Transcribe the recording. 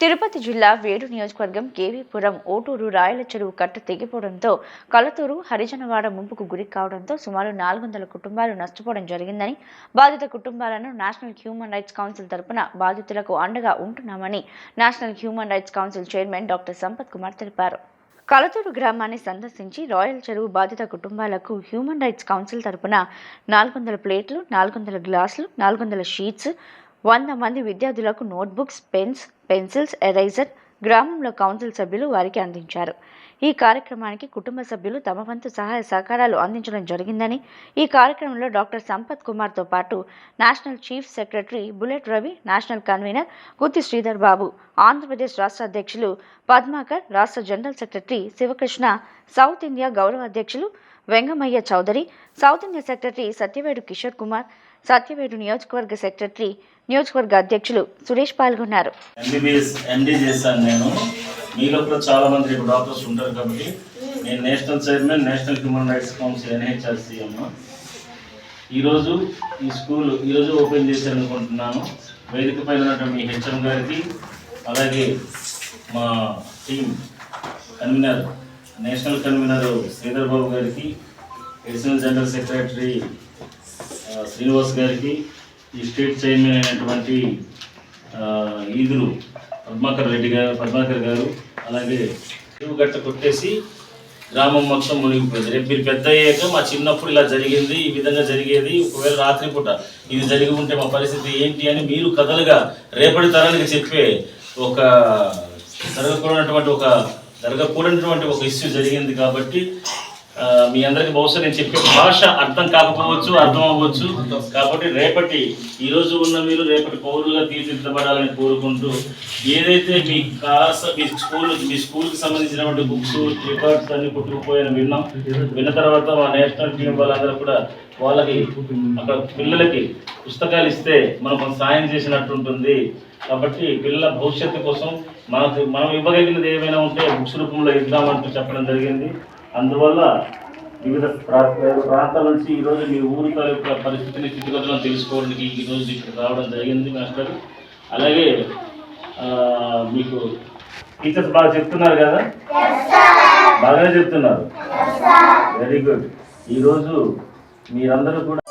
తిరుపతి జిల్లా వేడు నియోజకవర్గం కేవీపురం ఓటూరు రాయల చెరువు కట్ట తెగిపోవడంతో కలతూరు హరిజనవాడ ముంపుకు గురి కావడంతో సుమారు నాలుగు వందల కుటుంబాలు నష్టపోవడం జరిగిందని బాధిత కుటుంబాలను నేషనల్ హ్యూమన్ రైట్స్ కౌన్సిల్ తరపున బాధితులకు అండగా ఉంటున్నామని national human rights council chairman doctor Sampath Kumar తెలిపారు. కలతూరు గ్రామాన్ని సందర్శించి రాయల్ చెరువు బాధిత కుటుంబాలకు హ్యూమన్ రైట్స్ కౌన్సిల్ తరపున నాలుగు వందల ప్లేట్లు నాలుగు వందల గ్లాసులు నాలుగు వందల షీట్స్ వంద మంది విద్యార్థులకు నోట్బుక్స్ పెన్స్ పెన్సిల్స్ ఎరైజర్ గ్రామంలో కౌన్సిల్ సభ్యులు వారికి అందించారు. ఈ కార్యక్రమానికి కుటుంబ సభ్యులు తమ వంతు సహాయ సహకారాలు అందించడం జరిగిందని ఈ కార్యక్రమంలో డాక్టర్ సంపత్ కుమార్తో పాటు national chief secretary bullet Ravi national convener Gutti Sridhar Babu Andhra Pradesh రాష్ట్ర అధ్యక్షులు పద్మాకర్ రాష్ట్ర general secretary Sivakrishna south India గౌరవ అధ్యక్షులు Vengamaiah Chowdary south India secretary Satyavedu Kishore Kumar Satyavedu నియోజకవర్గ సెక్రటరీ నియోజకవర్గ అధ్యక్షులు సురేష్ పాల్గొన్నారు. ఎంబీబీఎస్ ఎండి చేశాను నేను. మీలో కూడా చాలా మంది డాక్టర్స్ ఉంటారు కాబట్టి నేను national chairman national human rights council NHRC అమ్మ ఈరోజు ఈ స్కూల్ ఈరోజు ఓపెన్ చేశారనుకుంటున్నాను. వేదిక పైన ఉన్నటువంటి మీ హెచ్ఎం గారికి అలాగే మా team convener national convener Sridhar Babu గారికి ఎడిషనల్ జనరల్ సెక్రటరీ శ్రీనివాస్ గారికి ఈ స్టేట్ చైర్మన్ అయినటువంటి ఈదురు పద్మాకర్ రెడ్డి గారు పద్మాకర్ గారు అలాగే చెరువు గట్ట కొట్టేసి గ్రామం మొత్తం మునిగిపోయింది. రేపు మీరు పెద్ద అయ్యాక మా చిన్నప్పుడు ఇలా జరిగింది ఈ విధంగా జరిగేది ఒకవేళ రాత్రిపూట ఇది జరిగి ఉంటే మా పరిస్థితి ఏంటి అని మీరు కథలుగా రేపటి తరానికి చెప్పే ఒక జరగకూడనటువంటి ఒక జరగకూడనటువంటి ఒక ఇష్యూ జరిగింది కాబట్టి మీ అందరికి బహుశా నేను చెప్పే భాష అర్థం కాకపోవచ్చు అర్థం అవ్వచ్చు. కాబట్టి రేపటి ఈరోజు ఉన్న మీరు రేపటి పౌరులుగా తీర్చిదిద్దబడాలని కోరుకుంటూ ఏదైతే మీ కాస మీ స్కూల్ మీ స్కూల్కి సంబంధించినటువంటి బుక్స్ రికార్డ్స్ అన్ని కొట్టుకుపోయాను విన్నాం. విన్న తర్వాత మా నేషనల్ టీం వాళ్ళందరూ కూడా వాళ్ళకి అక్కడ పిల్లలకి పుస్తకాలు ఇస్తే మనం కొంత సాయం చేసినట్టు ఉంటుంది కాబట్టి పిల్లల భవిష్యత్తు కోసం మనకు మనం ఇవ్వగలిగినది ఏమైనా ఉంటే బుక్స్ రూపంలో ఇద్దామంటూ చెప్పడం జరిగింది. అందువల్ల వివిధ ప్రా- వివిధ ప్రాంతాల నుంచి ఈరోజు మీ ఊరి తాలూకా పరిస్థితిని స్థితిగతులను తెలుసుకోవడానికి ఈరోజు ఇక్కడ రావడం జరిగింది మాస్టర్. అలాగే మీకు టీచర్స్ బాగా చెప్తున్నారు కదా? బాగానే చెప్తున్నారు. వెరీ గుడ్ ఈరోజు మీరందరూ కూడా